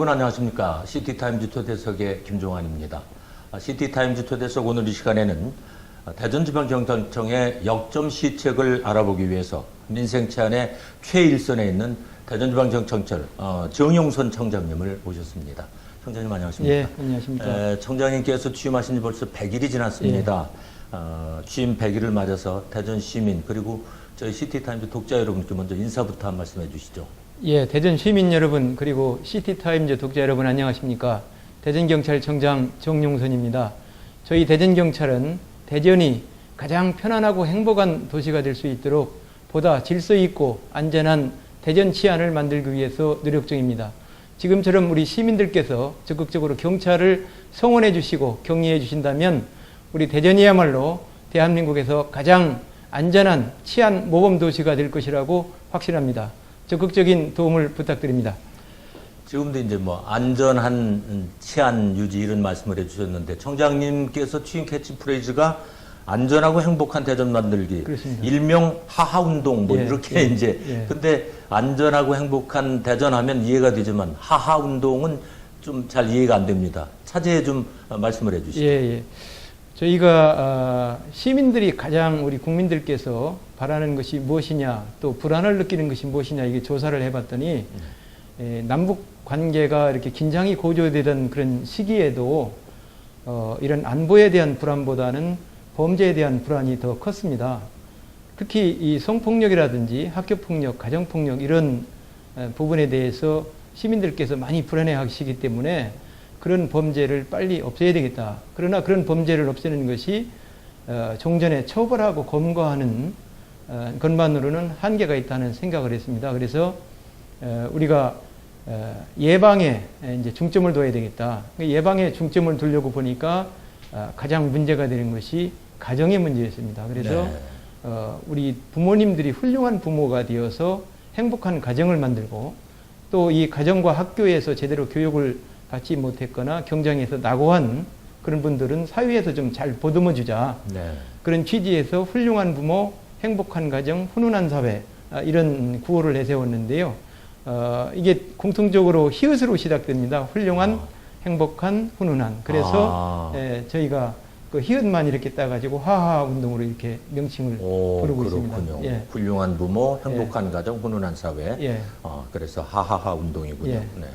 여러분 안녕하십니까. 시티타임즈 초대석의 김종환입니다. 아, 시티타임즈 초대석 오늘 이 시간에는 아, 대전지방경찰청의 역점 시책을 알아보기 위해서 민생치안의 최일선에 있는 대전지방경찰청 어, 정용선 청장님을 모셨습니다. 청장님 안녕하십니까. 예, 안녕하십니까. 에, 청장님께서 취임하신 지 벌써 100일이 지났습니다. 어, 취임 100일을 맞아서 대전 시민 그리고 저희 시티타임즈 독자 여러분께 먼저 인사부터 한 말씀 해주시죠. 예, 대전 시민 여러분 그리고 시티타임즈 독자 여러분 안녕하십니까? 대전경찰청장 정용선입니다. 저희 대전경찰은 대전이 가장 편안하고 행복한 도시가 될 수 있도록 보다 질서 있고 안전한 대전 치안을 만들기 위해서 노력 중입니다. 지금처럼 우리 시민들께서 적극적으로 경찰을 성원해 주시고 격려해 주신다면 우리 대전이야말로 대한민국에서 가장 안전한 치안 모범 도시가 될 것이라고 확신합니다. 적극적인 도움을 부탁드립니다. 지금도 이제 뭐 안전한 음, 치안 유지 이런 말씀을 해주셨는데 청장님께서 취임 캐치프레이즈가 안전하고 행복한 대전 만들기 그렇습니다. 일명 하하 운동 뭐 예, 이렇게 예, 이제 예. 근데 안전하고 행복한 대전 하면 이해가 되지만 하하 운동은 좀 잘 이해가 안 됩니다. 차제에 좀 어, 말씀을 해 주시죠. 예, 예. 저희가 아, 시민들이 가장 우리 국민들께서 바라는 것이 무엇이냐, 또 불안을 느끼는 것이 무엇이냐 이게 조사를 해봤더니 에, 남북 관계가 이렇게 긴장이 고조되던 그런 시기에도 어, 이런 안보에 대한 불안보다는 범죄에 대한 불안이 더 컸습니다. 특히 이 성폭력이라든지 학교폭력, 가정폭력 이런 에, 부분에 대해서 시민들께서 많이 불안해하시기 때문에 그런 범죄를 빨리 없애야 되겠다. 그러나 그런 범죄를 없애는 것이 어, 종전에 처벌하고 검거하는 어, 것만으로는 한계가 있다는 생각을 했습니다. 그래서 어, 우리가 어, 예방에 이제 중점을 둬야 되겠다. 그 예방에 중점을 두려고 보니까 어, 가장 문제가 되는 것이 가정의 문제였습니다. 그래서 네. 어, 우리 부모님들이 훌륭한 부모가 되어서 행복한 가정을 만들고 또 이 가정과 학교에서 제대로 교육을 받지 못했거나 경장에서 낙오한 그런 분들은 사회에서 좀 잘 보듬어 주자. 네. 그런 취지에서 훌륭한 부모, 행복한 가정, 훈훈한 사회 아, 이런 구호를 내세웠는데요. 어, 이게 공통적으로 히읗으로 시작됩니다. 훌륭한, 아. 행복한, 훈훈한. 그래서 아. 예, 저희가 그 히읗만 이렇게 따가지고 하하 운동으로 이렇게 명칭을 오, 부르고 그렇군요. 있습니다. 예. 훌륭한 부모, 행복한 가정, 훈훈한 사회. 예. 어, 그래서 하하하 운동이군요. 예. 네.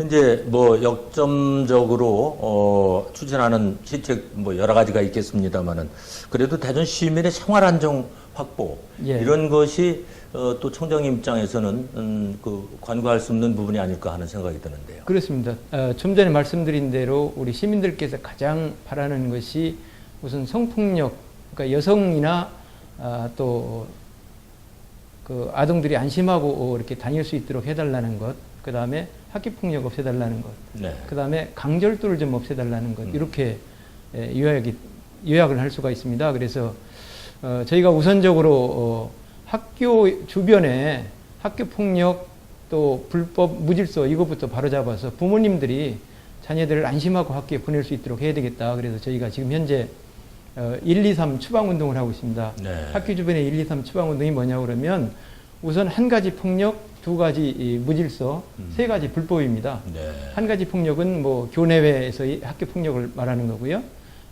이제 뭐 역점적으로 어, 추진하는 시책 뭐 여러 가지가 있겠습니다만은 그래도 대전 시민의 생활 안정 확보 예. 이런 것이 어, 또 청장님 입장에서는 음, 그 관과할 수 없는 부분이 아닐까 하는 생각이 드는데요. 그렇습니다. 어, 좀 전에 말씀드린 대로 우리 시민들께서 가장 바라는 것이 우선 성폭력, 그러니까 여성이나 아, 또그 아동들이 안심하고 어, 이렇게 다닐 수 있도록 해달라는 것, 그 다음에 학교폭력 없애달라는 것, 네. 그 다음에 강절도를 좀 없애달라는 것, 음. 이렇게 에, 요약이, 요약을 할 수가 있습니다. 그래서 어, 저희가 우선적으로 어, 학교 주변에 학교폭력 또 불법 무질서 이것부터 바로잡아서 부모님들이 자녀들을 안심하고 학교에 보낼 수 있도록 해야 되겠다. 그래서 저희가 지금 현재 어, 1, 2, 3 추방 운동을 하고 있습니다. 네. 학교 주변에 1, 2, 3 추방 운동이 뭐냐 그러면 우선 한 가지 폭력, 두 가지 이 무질서, 음. 세 가지 불법입니다. 네. 한 가지 폭력은 뭐 교내외에서 이 학교 폭력을 말하는 거고요.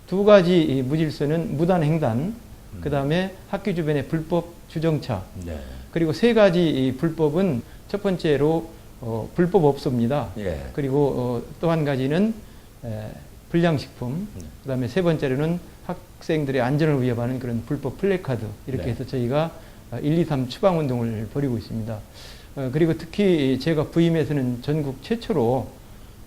두 가지 이 무질서는 무단 횡단, 음. 그 다음에 학교 주변의 불법 주정차, 네. 그리고 세 가지 이 불법은 첫 번째로 어, 불법 업소입니다. 예. 그리고 어, 또한 가지는 에, 불량식품, 네. 그 다음에 세 번째로는 학생들의 안전을 위협하는 그런 불법 플래카드 이렇게 네. 해서 저희가 어, 1, 2, 3 추방 운동을 벌이고 있습니다. 어, 그리고 특히 제가 부임해서는 전국 최초로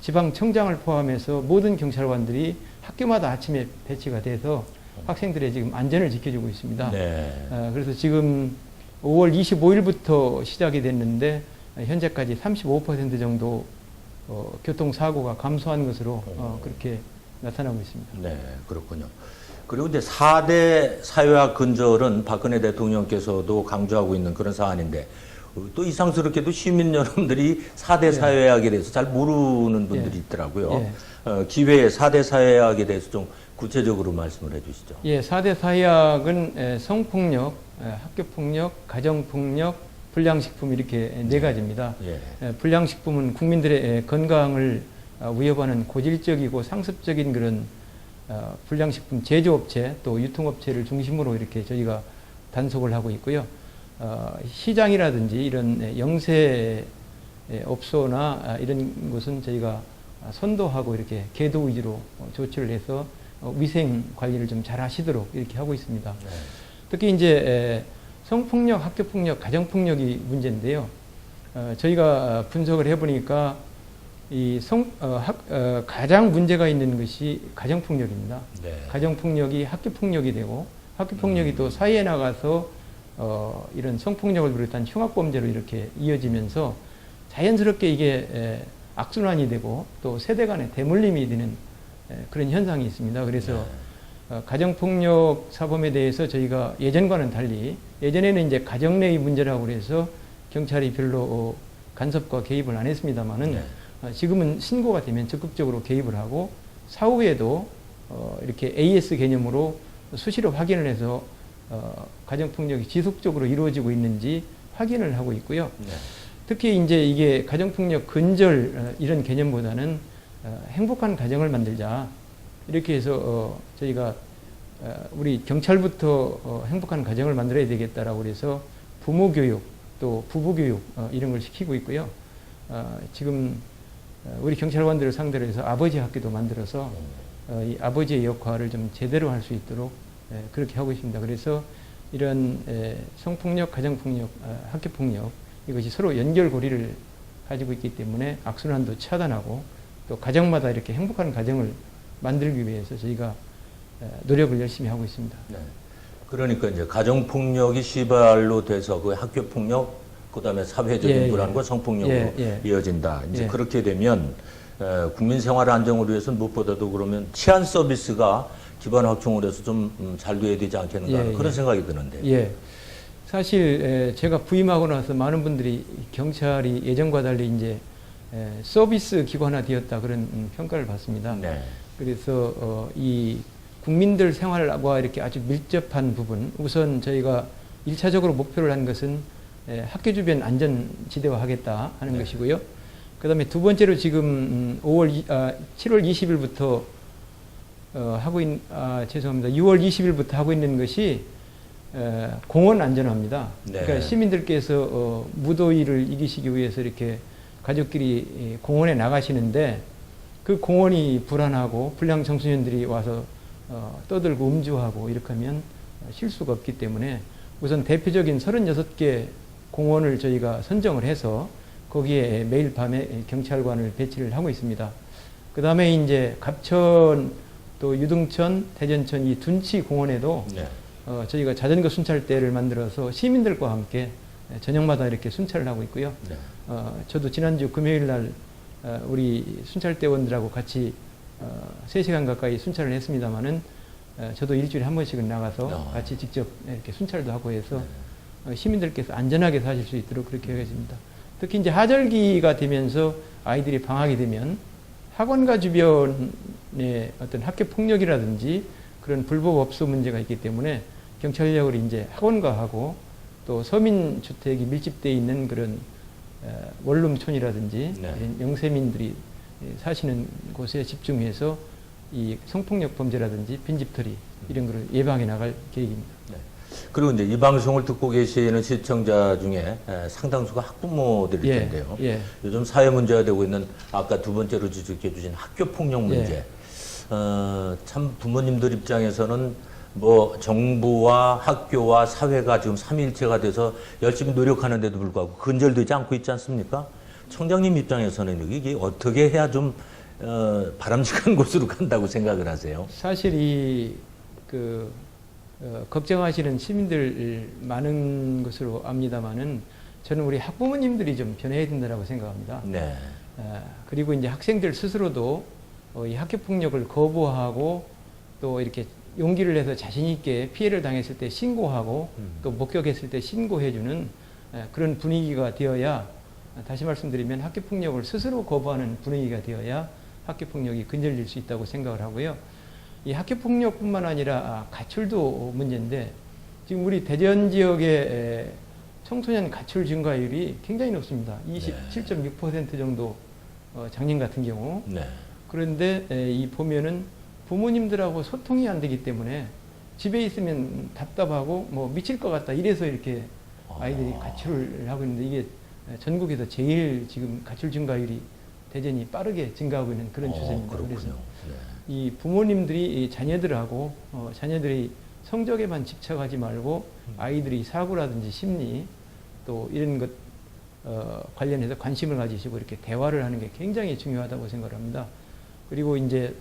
지방청장을 포함해서 모든 경찰관들이 학교마다 아침에 배치가 돼서 학생들의 지금 안전을 지켜주고 있습니다. 네. 어, 그래서 지금 5월 25일부터 시작이 됐는데 어, 현재까지 35% 정도 어, 교통사고가 감소한 것으로 어, 그렇게 나타나고 있습니다. 네, 그렇군요. 그리고 이제 4대 사회화 근절은 박근혜 대통령께서도 강조하고 있는 그런 사안인데 어, 또 이상스럽게도 시민 여러분들이 4대 예. 사회학에 대해서 잘 모르는 분들이 예. 있더라고요. 예. 어, 기회에 4대 사회학에 대해서 좀 구체적으로 말씀을 해주시죠. 예, 4대 사회학은 에, 성폭력, 에, 학교폭력, 가정폭력, 불량식품 이렇게 네 가지입니다. 예. 에, 불량식품은 국민들의 에, 건강을 어, 위협하는 고질적이고 상습적인 그런 어, 불량식품 제조업체 또 유통업체를 중심으로 이렇게 저희가 단속을 하고 있고요. 어, 시장이라든지 이런 에, 영세 에, 업소나 아, 이런 곳은 저희가 아, 선도하고 이렇게 계도 위주로 어, 조치를 해서 어, 위생 관리를 좀 잘 하시도록 이렇게 하고 있습니다. 네. 특히 이제 에, 성폭력, 학교폭력, 가정폭력이 문제인데요. 어, 저희가 분석을 해보니까 이 성, 어, 학, 어, 가장 문제가 있는 것이 가정폭력입니다. 네. 가정폭력이 학교폭력이 되고 학교폭력이 또 사회에 나가서 어, 이런 성폭력을 비롯한 흉악범죄로 이렇게 이어지면서 자연스럽게 이게 에, 악순환이 되고 또 세대 간의 대물림이 되는 에, 그런 현상이 있습니다. 그래서 어, 가정폭력 사범에 대해서 저희가 예전과는 달리 예전에는 이제 가정 내의 문제라고 그래서 경찰이 별로 어, 간섭과 개입을 안 했습니다만은 네. 어, 지금은 신고가 되면 적극적으로 개입을 하고 사후에도 어, 이렇게 AS 개념으로 수시로 확인을 해서 어, 가정폭력이 지속적으로 이루어지고 있는지 확인을 하고 있고요. 네. 특히 이제 이게 가정폭력 근절 어, 이런 개념보다는 어, 행복한 가정을 만들자 이렇게 해서 어, 저희가 어, 우리 경찰부터 어, 행복한 가정을 만들어야 되겠다라고 그래서 부모 교육 또 부부 교육 어, 이런 걸 시키고 있고요. 어, 지금 어, 우리 경찰관들을 상대로 해서 아버지 학교도 만들어서 어, 이 아버지의 역할을 좀 제대로 할 수 있도록 에, 그렇게 하고 있습니다. 그래서 이런 에, 성폭력, 가정폭력, 어, 학교폭력 이것이 서로 연결고리를 가지고 있기 때문에 악순환도 차단하고 또 가정마다 이렇게 행복한 가정을 만들기 위해서 저희가 에, 노력을 열심히 하고 있습니다. 네. 그러니까 이제 가정폭력이 시발로 돼서 그 학교폭력, 그 다음에 사회적인 예, 예. 불안과 성폭력으로 예, 예. 이어진다. 이제 예. 그렇게 되면 에, 국민 생활 안정을 위해서는 무엇보다도 그러면 치안 서비스가 기반 확충을 해서 좀 잘 돼야 되지 않겠는가 하는 예, 그런 예. 생각이 드는데. 예. 사실 에, 제가 부임하고 나서 많은 분들이 경찰이 예전과 달리 이제 에, 서비스 기관화 되었다 그런 음, 평가를 받습니다. 네. 그래서 어, 이 국민들 생활과 이렇게 아주 밀접한 부분 우선 저희가 일차적으로 목표를 한 것은 에, 학교 주변 안전 지대화 하겠다 하는 네. 것이고요. 그다음에 두 번째로 지금 음, 5월 이- 아, 7월 20일부터 어, 하고 있 아, 죄송합니다. 6월 20일부터 하고 있는 것이 에, 공원 안전화입니다. 네. 그러니까 시민들께서 어, 무더위를 이기시기 위해서 이렇게 가족끼리 이 공원에 나가시는데 그 공원이 불안하고 불량 청소년들이 와서 어, 떠들고 음주하고 이렇게 하면 실수가 없기 때문에 우선 대표적인 36개 공원을 저희가 선정을 해서 거기에 매일 밤에 경찰관을 배치를 하고 있습니다. 그 다음에 이제 갑천 또 유등천, 대전천 이 둔치 공원에도 네. 어, 저희가 자전거 순찰대를 만들어서 시민들과 함께 저녁마다 이렇게 순찰을 하고 있고요. 네. 어, 저도 지난주 금요일 날 어, 우리 순찰대원들하고 같이 어, 3시간 가까이 순찰을 했습니다마는 어, 저도 일주일에 한 번씩은 나가서 아. 같이 직접 이렇게 순찰도 하고 해서 어, 시민들께서 안전하게 사실 수 있도록 그렇게 하겠습니다. 특히 이제 하절기가 되면서 아이들이 방학이 되면 학원가 주변에 어떤 학교 폭력이라든지 그런 불법 업소 문제가 있기 때문에 경찰력을 이제 학원가하고 또 서민 주택이 밀집되어 있는 그런 어, 원룸촌이라든지 네. 영세민들이 사시는 곳에 집중해서 이 성폭력 범죄라든지 빈집털이 이런 거를 예방해 나갈 계획입니다. 그리고 이제 이 방송을 듣고 계시는 시청자 중에 에, 상당수가 학부모들일 예, 텐데요. 예. 요즘 사회 문제가 되고 있는 아까 두 번째로 지적해 주신 학교 폭력 문제. 예. 어, 참 부모님들 입장에서는 뭐 정부와 학교와 사회가 지금 삼위일체가 돼서 열심히 노력하는데도 불구하고 근절되지 않고 있지 않습니까? 청장님 입장에서는 이게 어떻게 해야 좀 어, 바람직한 곳으로 간다고 생각을 하세요? 사실 이그 어, 걱정하시는 시민들 많은 것으로 압니다만은 저는 우리 학부모님들이 좀 변해야 된다고 생각합니다. 네. 어, 그리고 이제 학생들 스스로도 어, 이 학교 폭력을 거부하고 또 이렇게 용기를 내서 자신 있게 피해를 당했을 때 신고하고 음. 또 목격했을 때 신고해주는 에, 그런 분위기가 되어야 어, 다시 말씀드리면 학교 폭력을 스스로 거부하는 분위기가 되어야 학교 폭력이 근절될 수 있다고 생각을 하고요. 이 학교 폭력뿐만 아니라 아, 가출도 문제인데 지금 우리 대전 지역에 에, 청소년 가출 증가율이 굉장히 높습니다. 27.6% 정도 어, 작년 같은 경우. 네. 그런데 에, 이 보면은 부모님들하고 소통이 안 되기 때문에 집에 있으면 답답하고 뭐 미칠 것 같다 이래서 이렇게 아이들이 아. 가출을 하고 있는데 이게 전국에서 제일 지금 가출 증가율이 대전이 빠르게 증가하고 있는 그런 어, 추세입니다. 그래서 그렇군요. 네. 이 부모님들이 이 자녀들하고 어, 자녀들이 성적에만 집착하지 말고 음. 아이들이 사고라든지 심리 또 이런 것 어, 관련해서 관심을 가지시고 이렇게 대화를 하는 게 굉장히 중요하다고 생각합니다. 그리고 이제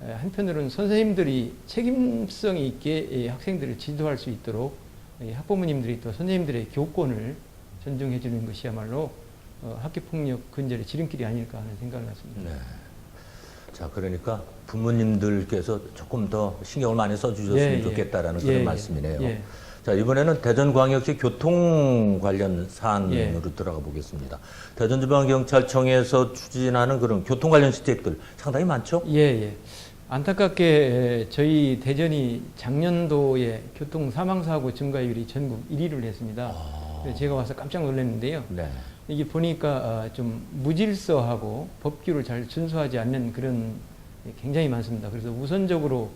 에, 한편으로는 선생님들이 책임성이 있게 이 학생들을 지도할 수 있도록 이 학부모님들이 또 선생님들의 교권을 존중해 주는 것이야말로 어, 학교 폭력 근절의 지름길이 아닐까 하는 생각을 갖습니다. 네. 자, 그러니까 부모님들께서 조금 더 신경을 많이 써주셨으면 예, 예. 좋겠다라는 예, 그런 예. 말씀이네요. 예. 자, 이번에는 대전광역시 교통 관련 사안으로 예. 들어가 보겠습니다. 대전지방경찰청에서 추진하는 그런 교통 관련 시책들 상당히 많죠? 예, 예. 안타깝게 에, 저희 대전이 작년도에 교통 사망 사고 증가율이 전국 1위를 했습니다. 아. 제가 와서 깜짝 놀랐는데요. 네. 이게 보니까 아, 좀 무질서하고 법규를 잘 준수하지 않는 그런 게 굉장히 많습니다. 그래서 우선적으로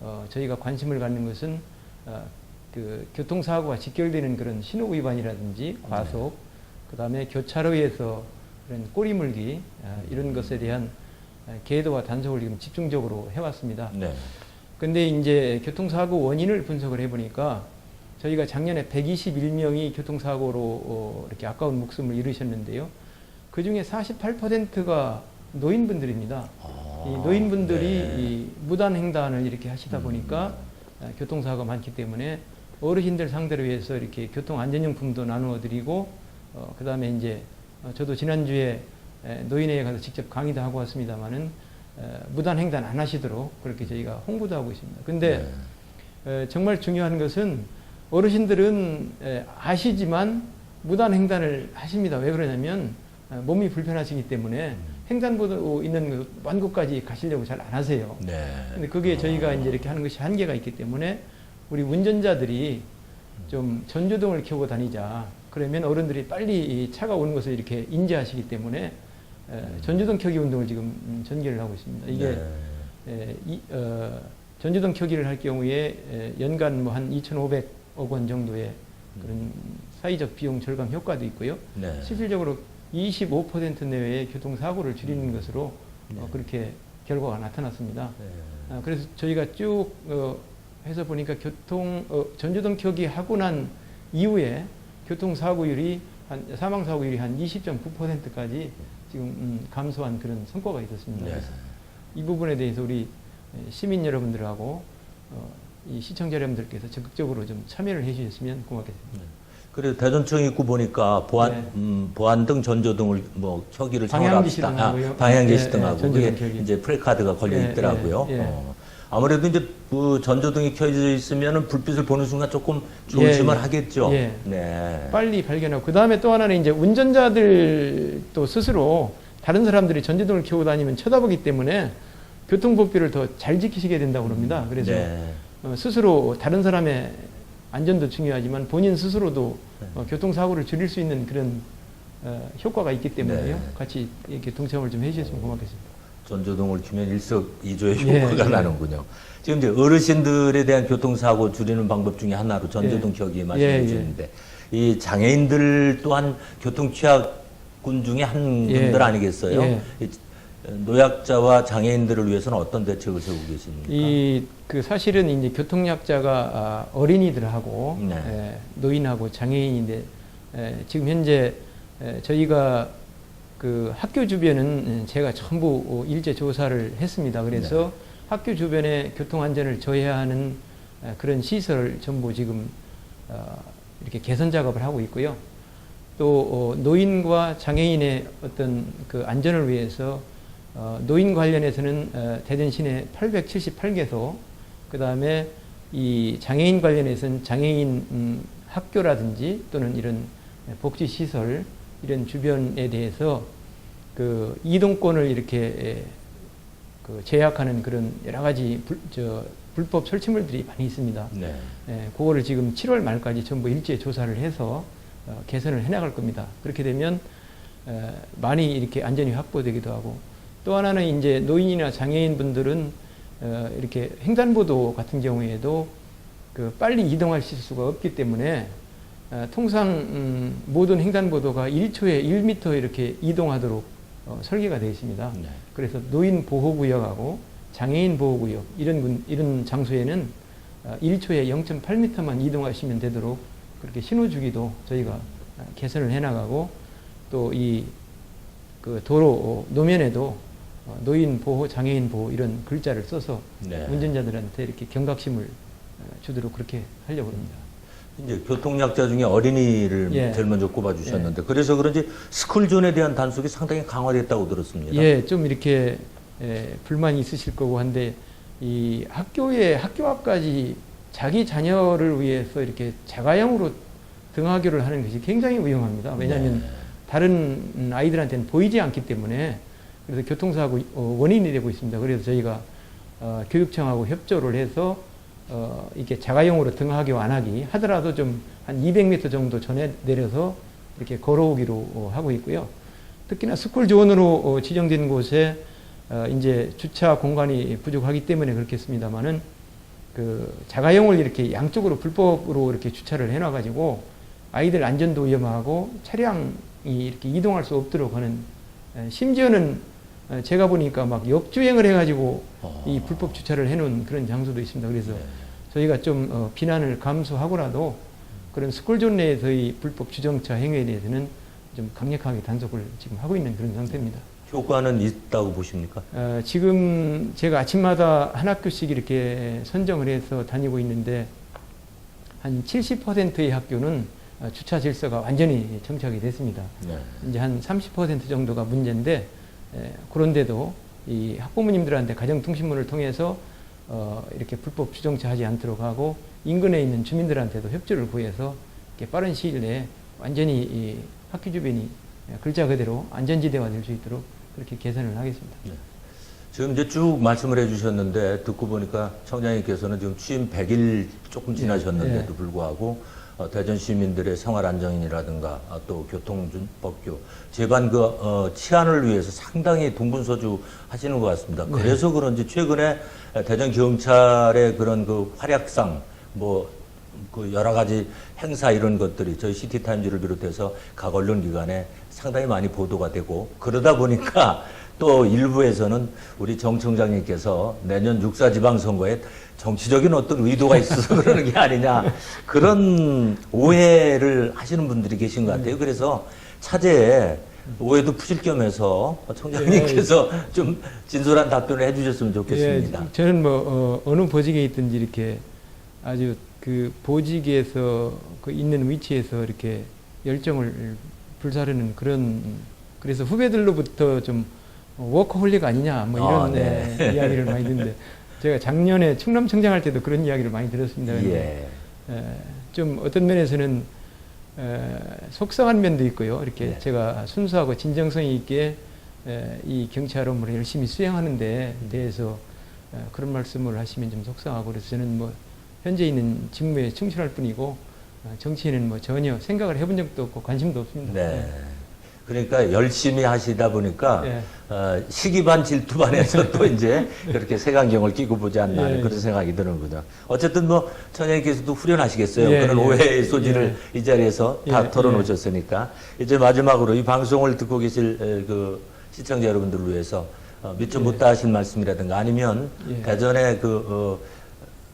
어, 저희가 관심을 갖는 것은 아, 그 교통사고가 직결되는 그런 신호 위반이라든지 과속, 그다음에 교차로에서 그런 꼬리물기 아, 이런 것에 대한 아, 계도와 단속을 지금 집중적으로 해왔습니다. 네. 근데 이제 교통사고 원인을 분석을 해보니까 저희가 작년에 121명이 교통사고로 어, 이렇게 아까운 목숨을 잃으셨는데요. 그 중에 48%가 노인분들입니다. 아, 이 노인분들이 네. 이 무단횡단을 이렇게 하시다 음. 보니까 아, 교통사고가 많기 때문에 어르신들 상대로 해서 이렇게 교통 안전용품도 나누어 드리고 어, 그 다음에 이제 어, 저도 지난주에 에, 노인회에 가서 직접 강의도 하고 왔습니다만은 무단 횡단 안 하시도록 그렇게 저희가 홍보도 하고 있습니다. 근데 네. 에, 정말 중요한 것은 어르신들은 에, 아시지만 무단 횡단을 하십니다. 왜 그러냐면 어, 몸이 불편하시기 때문에 횡단보도 있는 그 완구까지 가시려고 잘 안 하세요. 네. 근데 그게 저희가 이제 이렇게 하는 것이 한계가 있기 때문에 우리 운전자들이 좀 전조등을 켜고 다니자. 그러면 어른들이 빨리 이 차가 오는 것을 이렇게 인지하시기 때문에 에, 전조등 켜기 운동을 지금 음, 전개를 하고 있습니다. 이게 네. 에, 이, 어, 전조등 켜기를 할 경우에 에, 연간 뭐 한 2,500억 원 정도의 그런 사회적 비용 절감 효과도 있고요. 네. 실질적으로 25% 내외의 교통사고를 줄이는 것으로 어, 그렇게 결과가 나타났습니다. 네. 아, 그래서 저희가 쭉 어, 해서 보니까 교통 어, 전조등 켜기 하고 난 이후에 교통사고율이 한 사망사고율이 한 20.9%까지 지금 음, 감소한 그런 성과가 있었습니다. 네. 그래서 이 부분에 대해서 우리 시민 여러분들하고 어, 이 시청자 여러분들께서 적극적으로 좀 참여를 해주셨으면 고맙겠습니다. 그래서 대전청 입구 보니까 보안, 네. 음, 보안등, 전조등을 뭐 켜기를 방향지시 청하랍시다. 아, 등하고요. 방향지시 네, 등하고 네. 이제 프레카드가 걸려 네, 있더라고요. 네, 네. 어. 아무래도 이제 그 전조등이 켜져 있으면 불빛을 보는 순간 조금 조심을 예, 예. 하겠죠. 예. 네. 빨리 발견하고 그 다음에 또 하나는 이제 운전자들도 스스로 다른 사람들이 전조등을 켜고 다니면 쳐다보기 때문에 교통법규를 더 잘 지키시게 된다고 합니다. 그래서 네. 어, 스스로 다른 사람의 안전도 중요하지만 본인 스스로도 어, 교통사고를 줄일 수 있는 그런 어, 효과가 있기 때문에요. 네. 같이 이렇게 동참을 좀 해주셨으면 고맙겠습니다. 전조등을 켜면 일석이조의 예, 효과가 예. 나는군요. 지금 이제 어르신들에 대한 교통사고 줄이는 방법 중에 하나로 전조등 예. 켜기 예, 말씀해 예. 주셨는데 이 장애인들 또한 교통 취약군 중에 한 예. 분들 아니겠어요? 예. 이 노약자와 장애인들을 위해서는 어떤 대책을 세우고 계십니까? 이 그 사실은 이제 교통약자가 아, 어린이들하고 네. 에, 노인하고 장애인인데 에, 지금 현재 에, 저희가 그 학교 주변은 제가 전부 어, 일제 조사를 했습니다. 그래서 네. 학교 주변에 교통 안전을 저해하는 에, 그런 시설을 전부 지금 어, 이렇게 개선 작업을 하고 있고요. 또 어, 노인과 장애인의 어떤 그 안전을 위해서 어, 노인 관련해서는 어, 대전 시내 878개소, 그 다음에 이 장애인 관련해서는 장애인 음, 학교라든지 또는 이런 복지 시설 이런 주변에 대해서 그 이동권을 이렇게 에, 그 제약하는 그런 여러 가지 불, 저, 불법 설치물들이 많이 있습니다. 네. 예, 그거를 지금 7월 말까지 전부 일제 조사를 해서 어, 개선을 해나갈 겁니다. 그렇게 되면 에, 많이 이렇게 안전이 확보되기도 하고 또 하나는 이제 노인이나 장애인 분들은 어, 이렇게 횡단보도 같은 경우에도 그 빨리 이동하실 수가 없기 때문에 어, 통상 음, 모든 횡단보도가 1초에 1m 이렇게 이동하도록 어, 설계가 되어 있습니다. 네. 그래서 노인 보호구역하고 장애인 보호구역 이런 군- 이런 장소에는 어, 1초에 0.8m만 이동하시면 되도록 그렇게 신호 주기도 저희가 어, 개선을 해나가고 또 이 그 도로 어, 노면에도 어, 노인 보호, 장애인 보호 이런 글자를 써서 네. 운전자들한테 이렇게 경각심을 어, 주도록 그렇게 하려고 합니다. 이제 교통약자 중에 어린이를 예. 제일 먼저 꼽아주셨는데 그래서 그런지 스쿨존에 대한 단속이 상당히 강화됐다고 들었습니다. 예, 좀 이렇게 에, 불만이 있으실 거고 한데 이 학교에 학교 앞까지 자기 자녀를 위해서 이렇게 자가용으로 등하교를 하는 것이 굉장히 위험합니다. 왜냐하면 네. 다른 음, 아이들한테는 보이지 않기 때문에 그래서 교통사고 어, 원인이 되고 있습니다. 그래서 저희가 어, 교육청하고 협조를 해서 어, 이게 자가용으로 등하교 안 하기 하더라도 좀 한 200m 정도 전에 내려서 이렇게 걸어오기로 어, 하고 있고요. 특히나 스쿨 존으로 어, 지정된 곳에 어, 이제 주차 공간이 부족하기 때문에 그렇겠습니다만은 그 자가용을 이렇게 양쪽으로 불법으로 이렇게 주차를 해놔가지고 아이들 안전도 위험하고 차량이 이렇게 이동할 수 없도록 하는 에, 심지어는 에, 제가 보니까 막 역주행을 해가지고 어. 이 불법 주차를 해놓은 그런 장소도 있습니다. 그래서 네. 저희가 좀 어, 비난을 감수하고라도 그런 스쿨존 내에서의 불법 주정차 행위에 대해서는 좀 강력하게 단속을 지금 하고 있는 그런 상태입니다. 효과는 있다고 보십니까? 어, 지금 제가 아침마다 한 학교씩 이렇게 선정을 해서 다니고 있는데 한 70%의 학교는 어, 주차 질서가 완전히 정착이 됐습니다. 네. 이제 한 30% 정도가 문제인데 에, 그런데도 이 학부모님들한테 가정통신문을 통해서 어, 이렇게 불법 주정차하지 않도록 하고 인근에 있는 주민들한테도 협조를 구해서 빠른 시일 내에 완전히 이 학교 주변이 글자 그대로 안전지대화 될수 있도록 그렇게 개선을 하겠습니다. 지금 이제 쭉 말씀을 해주셨는데 듣고 보니까 청장님께서는 지금 취임 100일 조금 지나셨는데도 예. 불구하고 어, 대전 시민들의 생활 안전이라든가 아, 또 교통법규 제반 그 어, 치안을 위해서 상당히 동분서주 하시는 것 같습니다. 네. 그래서 그런지 최근에 대전 경찰의 그런 그 활약상 뭐 그 여러 가지 행사 이런 것들이 저희 시티타임즈를 비롯해서 각 언론기관에 상당히 많이 보도가 되고 그러다 보니까 또 일부에서는 우리 정 청장님께서 내년 육사 지방선거에 정치적인 어떤 의도가 있어서 그러는 게 아니냐 그런 오해를 하시는 분들이 계신 것 같아요. 그래서 차제에 오해도 푸실 겸해서 청장님께서 좀 진솔한 답변을 해주셨으면 좋겠습니다. 예, 저는 뭐 어, 느 보직에 있든지 이렇게 아주 그 보직에서 그 있는 위치에서 이렇게 열정을 불사르는 그런 그래서 후배들로부터 좀 워커홀릭 아니냐 뭐 이런 아, 네. 예, 이야기를 많이 듣는데 제가 작년에 충남청장 할 때도 그런 이야기를 많이 들었습니다. 예. 에, 좀 어떤 면에서는 에, 속상한 면도 있고요. 이렇게 네. 제가 순수하고 진정성 있게 에, 이 경찰 업무를 열심히 수행하는 데 대해서 에, 그런 말씀을 하시면 좀 속상하고 그래서 저는 뭐 현재 있는 직무에 충실할 뿐이고 어, 정치에는 뭐 전혀 생각을 해본 적도 없고 관심도 없습니다. 네. 그러니까 열심히 하시다 보니까 예. 어, 시기 반 질투 반에서 또 이제 그렇게 색안경을 끼고 보지 않나 하는 예. 그런 생각이 드는군요. 어쨌든 뭐 천장님께서도 후련하시겠어요. 예, 그런 예. 오해의 소지를 이 자리에서 다 예, 털어놓으셨으니까 이제 마지막으로 이 방송을 듣고 계실 에, 그 시청자 여러분들을 위해서 어, 미처 예. 못다 하실 말씀이라든가 아니면 예. 대전의 그 어,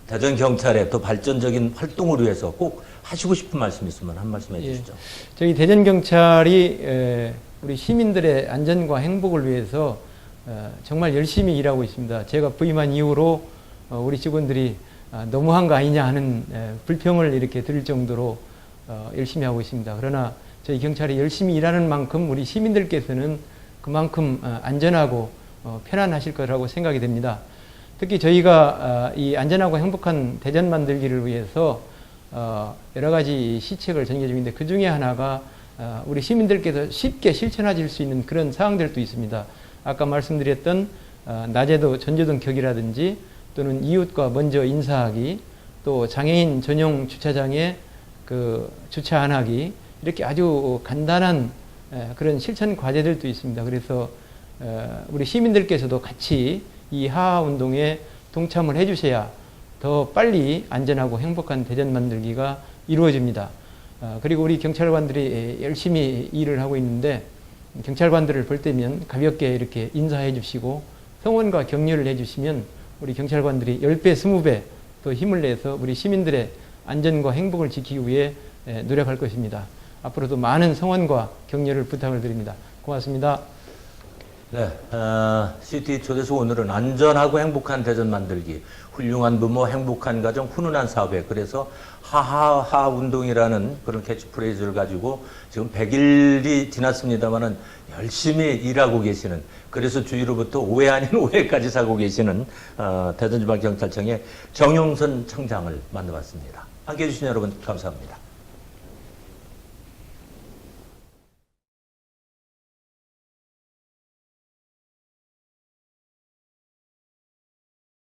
대전 경찰의 더 발전적인 활동을 위해서 꼭 하시고 싶은 말씀 있으면 한 말씀 예. 해주시죠. 저희 대전 경찰이 에, 우리 시민들의 안전과 행복을 위해서 어, 정말 열심히 일하고 있습니다. 제가 부임한 이후로 어, 우리 직원들이 아, 너무한 거 아니냐 하는 에, 불평을 이렇게 들을 정도로 어, 열심히 하고 있습니다. 그러나 저희 경찰이 열심히 일하는 만큼 우리 시민들께서는 그만큼 어, 안전하고 어, 편안하실 거라고 생각이 됩니다. 특히 저희가 아, 이 안전하고 행복한 대전 만들기를 위해서 어, 여러 가지 시책을 전개 중인데 그 중에 하나가 어, 우리 시민들께서 쉽게 실천하실 수 있는 그런 사항들도 있습니다. 아까 말씀드렸던 어, 낮에도 전조등 켜기라든지 또는 이웃과 먼저 인사하기 또 장애인 전용 주차장에 그 주차 안 하기 이렇게 아주 간단한 에, 그런 실천 과제들도 있습니다. 그래서 어, 우리 시민들께서도 같이 이 하하 운동에 동참을 해주셔야 더 빨리 안전하고 행복한 대전 만들기가 이루어집니다. 어, 그리고 우리 경찰관들이 열심히 일을 하고 있는데 경찰관들을 볼 때면 가볍게 이렇게 인사해 주시고 성원과 격려를 해 주시면 우리 경찰관들이 10배, 20배 더 힘을 내서 우리 시민들의 안전과 행복을 지키기 위해 에, 노력할 것입니다. 앞으로도 많은 성원과 격려를 부탁을 드립니다. 고맙습니다. 네, 어, CT 초대서 오늘은 안전하고 행복한 대전 만들기, 훌륭한 부모, 행복한 가정, 훈훈한 사회. 그래서 하하하 운동이라는 그런 캐치프레이즈를 가지고 지금 100일이 지났습니다만은 열심히 일하고 계시는 그래서 주위로부터 오해 아닌 오해까지 사고 계시는 어, 대전지방경찰청의 정용선 청장을 만나봤습니다. 함께해 주신 여러분 감사합니다.